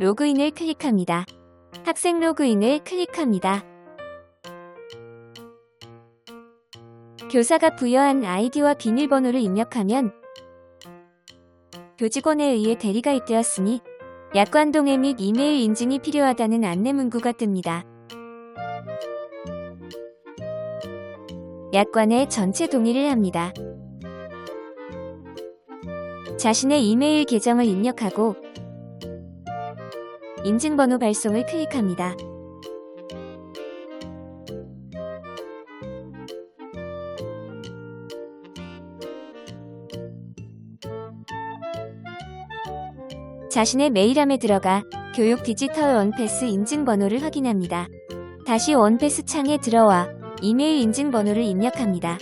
로그인을 클릭합니다. 학생 로그인을 클릭합니다. 교사가 부여한 아이디와 비밀번호를 입력하면 교직원에 의해 대리가 입 되었으니 약관 동의 및 이메일 인증이 필요하다는 안내 문구가 뜹니다. 약관에 전체 동의를 합니다. 자신의 이메일 계정을 입력하고 인증번호 발송을 클릭합니다. 자신의 메일함에 들어가 교육 디지털 원패스 인증번호를 확인합니다. 다시 원패스 창에 들어와 이메일 인증번호를 입력합니다.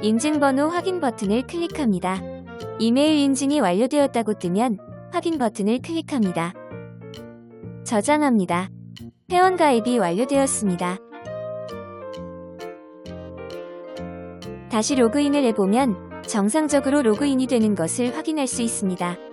인증번호 확인 버튼을 클릭합니다. 이메일 인증이 완료되었다고 뜨면 확인 버튼을 클릭합니다. 저장합니다. 회원 가입이 완료되었습니다. 다시 로그인을 해보면 정상적으로 로그인이 되는 것을 확인할 수 있습니다.